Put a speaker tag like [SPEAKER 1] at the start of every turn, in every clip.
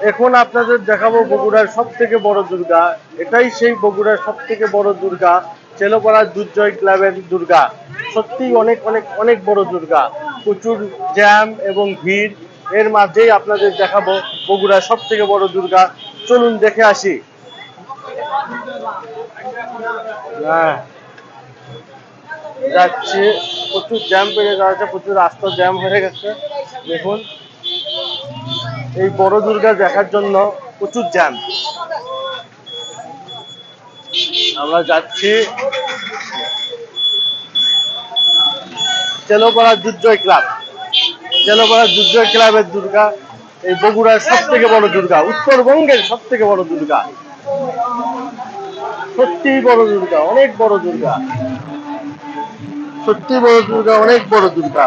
[SPEAKER 1] এখন আপনাদের দেখাবো বগুড়ার সব থেকে বড় দুর্গা। এটাই সেই বগুড়ার সব থেকে বড় দুর্গা চেলোপাড়া দুর্জয় ক্লাবের দুর্গা। সত্যিই অনেক অনেক অনেক বড় দুর্গা। প্রচুর জ্যাম এবং ভিড়। এর মাঝেই আপনাদের দেখাবো বগুড়ার সব থেকে বড় দুর্গা। চলুন দেখে আসি। হ্যাঁ। যাচ্ছে। প্রচুর জ্যাম পেয়ে যাচ্ছে, প্রচুর রাস্তা জ্যাম হয়ে গেছে। দেখুন। এই বড় দুর্গা দেখার জন্য প্রচুর জ্যাম। আমরা যাচ্ছি। চেলোপাড়া দুর্জয় ক্লাব। চেলোপাড়া দুর্জয় ক্লাবের দুর্গা, এই বগুড়ার সব থেকে বড় দুর্গা, উত্তরবঙ্গের সব থেকে বড় দুর্গা। সত্যি বড় দুর্গা, অনেক বড় দুর্গা। সত্যি বড় দুর্গা, অনেক বড় দুর্গা।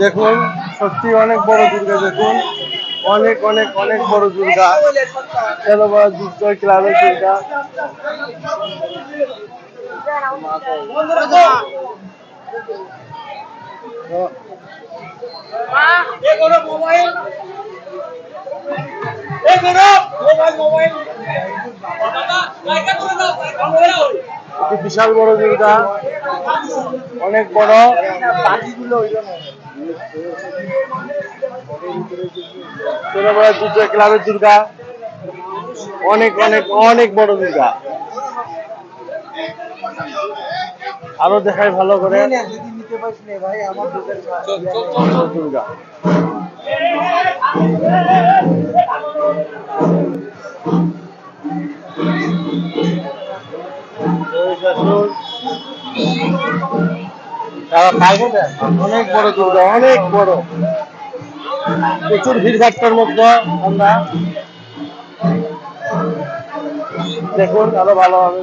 [SPEAKER 1] দেখুন, সত্যি অনেক বড় দুর্গা, দেখুন। অনেক অনেক অনেক বড় দুর্গা। খেলোয়াড় দুর্জয় ক্লাবের দুর্গা। একটি বিশাল বড় দুর্গা। অনেক বড়। দুর্জয় ক্লাবের দুর্গা। অনেক অনেক অনেক বড় দুর্গা। আরও দেখাই ভালো করে। দুর্গা। অনেক বড় দুর্গা অনেক বড়। প্রচুর ভিড় ভাট্টার মধ্যে আমরা। দেখুন আরও ভালো হবে।